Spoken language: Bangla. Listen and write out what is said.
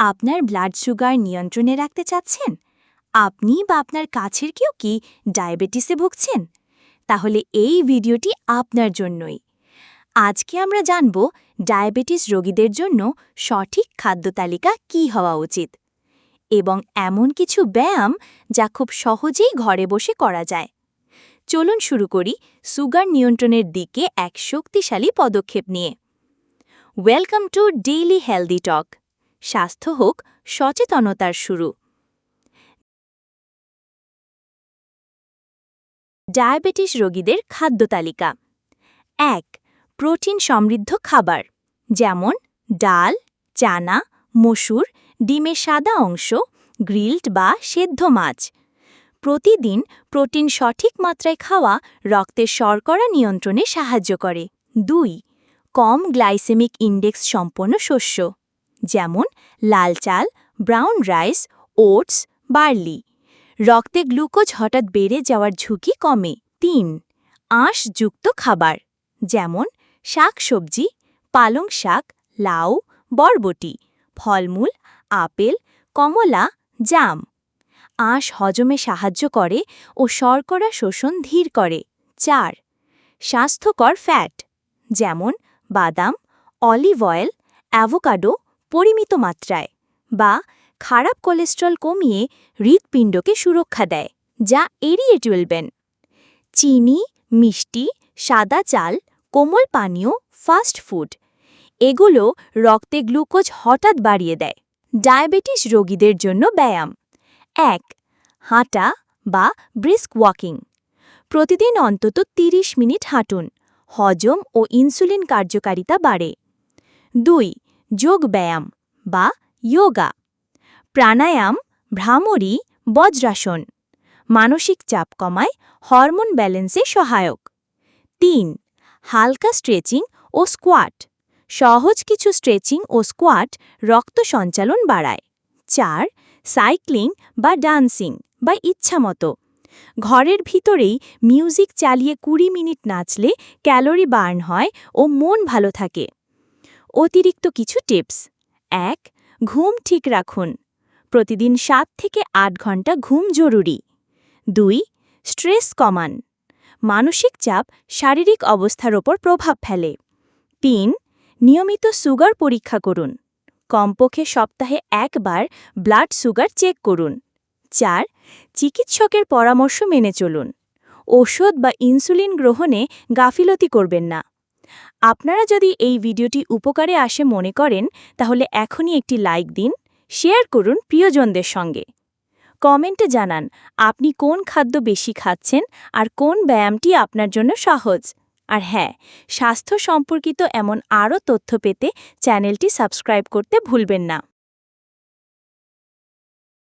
আপনার ব্লাড সুগার নিয়ন্ত্রণে রাখতে চাচ্ছেন? আপনি বা আপনার কাছের কেউ কি ডায়াবেটিসে ভুগছেন? তাহলে এই ভিডিওটি আপনার জন্যই। আজকে আমরা জানব ডায়াবেটিস রোগীদের জন্য সঠিক খাদ্য তালিকা কী হওয়া উচিত এবং এমন কিছু ব্যায়াম যা খুব সহজেই ঘরে বসে করা যায়। চলুন শুরু করি সুগার নিয়ন্ত্রণের দিকে এক শক্তিশালী পদক্ষেপ নিয়ে। Welcome to daily healthy talk স্বাস্থ্য হোক, সচেতনতার শুরু। ডায়াবেটিস রোগীদের খাদ্য তালিকা। এক, প্রোটিন সমৃদ্ধ খাবার, যেমন ডাল, চানা, মসুর, ডিমের সাদা অংশ, গ্রিল্ড বা সেদ্ধ মাছ। প্রতিদিন প্রোটিন সঠিক মাত্রায় খাওয়া রক্তের শর্করা নিয়ন্ত্রণে সাহায্য করে। দুই, কম গ্লাইসেমিক ইন্ডেক্স সম্পন্ন শস্য। যেমন লাল চাল, ব্রাউন রাইস, ওটস, বার্লি। রক্তে গ্লুকোজ হঠাৎ বেড়ে যাওয়ার ঝুঁকি কমে। তিন, আঁশযুক্ত খাবার, যেমন শাকসবজি, পালং শাক, লাউ, বরবটি, ফলমূল, আপেল, কমলা, জাম। আঁশ হজমে সাহায্য করে ও শর্করা শোষণ ধীর করে। চার, স্বাস্থ্যকর ফ্যাট, যেমন বাদাম, অলিভ অয়েল, অ্যাভোকাডো পরিমিত মাত্রায় বা খারাপ কোলেস্ট্রল কমিয়ে হৃৎপিণ্ডকে সুরক্ষা দেয়, যা এড়িয়ে চলবেন। চিনি, মিষ্টি, সাদা চাল, কোমল পানীয় ফাস্ট ফুড এগুলো রক্তে গ্লুকোজ হঠাৎ বাড়িয়ে দেয়। ডায়াবেটিস রোগীদের জন্য ব্যায়াম। এক, হাঁটা বা ব্রিস্ক ওয়াকিং প্রতিদিন অন্তত ৩০ মিনিট হাঁটুন। হজম ও ইনসুলিন কার্যকারিতা বাড়ে। দুই যোগ ব্যায়াম বা যোগা। প্রাণায়াম, ভ্রামরী, বজ্রাসন। মানসিক চাপ কমায়, হরমোন ব্যালেন্সে সহায়ক। তিন, হালকা স্ট্রেচিং ও স্কোয়াট। সহজ কিছু স্ট্রেচিং ও স্কোয়াট রক্ত সঞ্চালন বাড়ায়। চার, সাইক্লিং বা ডান্সিং বা ইচ্ছামতো। ঘরের ভিতরেই মিউজিক চালিয়ে কুড়ি মিনিট নাচলে ক্যালোরি বার্ন হয় ও মন ভালো থাকে। অতিরিক্ত কিছু টিপস। এক, ঘুম ঠিক রাখুন। প্রতিদিন সাত থেকে আট ঘণ্টা ঘুম জরুরি। দুই, স্ট্রেস কমান। মানসিক চাপ শারীরিক অবস্থার ওপর প্রভাব ফেলে। তিন, নিয়মিত সুগার পরীক্ষা করুন। কমপক্ষে সপ্তাহে একবার ব্লাড সুগার চেক করুন। চার, চিকিৎসকের পরামর্শ মেনে চলুন। ওষুধ বা ইনসুলিন গ্রহণে গাফিলতি করবেন না। আপনারা যদি এই ভিডিওটি উপকারে আসে মনে করেন, তাহলে এখনই একটি লাইক দিন, শেয়ার করুন প্রিয়জনদের সঙ্গে। কমেন্টে জানান, আপনি কোন খাদ্য বেশি খাচ্ছেন আর কোন ব্যায়ামটি আপনার জন্য সহজ? আর হ্যাঁ স্বাস্থ্য সম্পর্কিত এমন আরও তথ্য পেতে চ্যানেলটি সাবস্ক্রাইব করতে ভুলবেন না।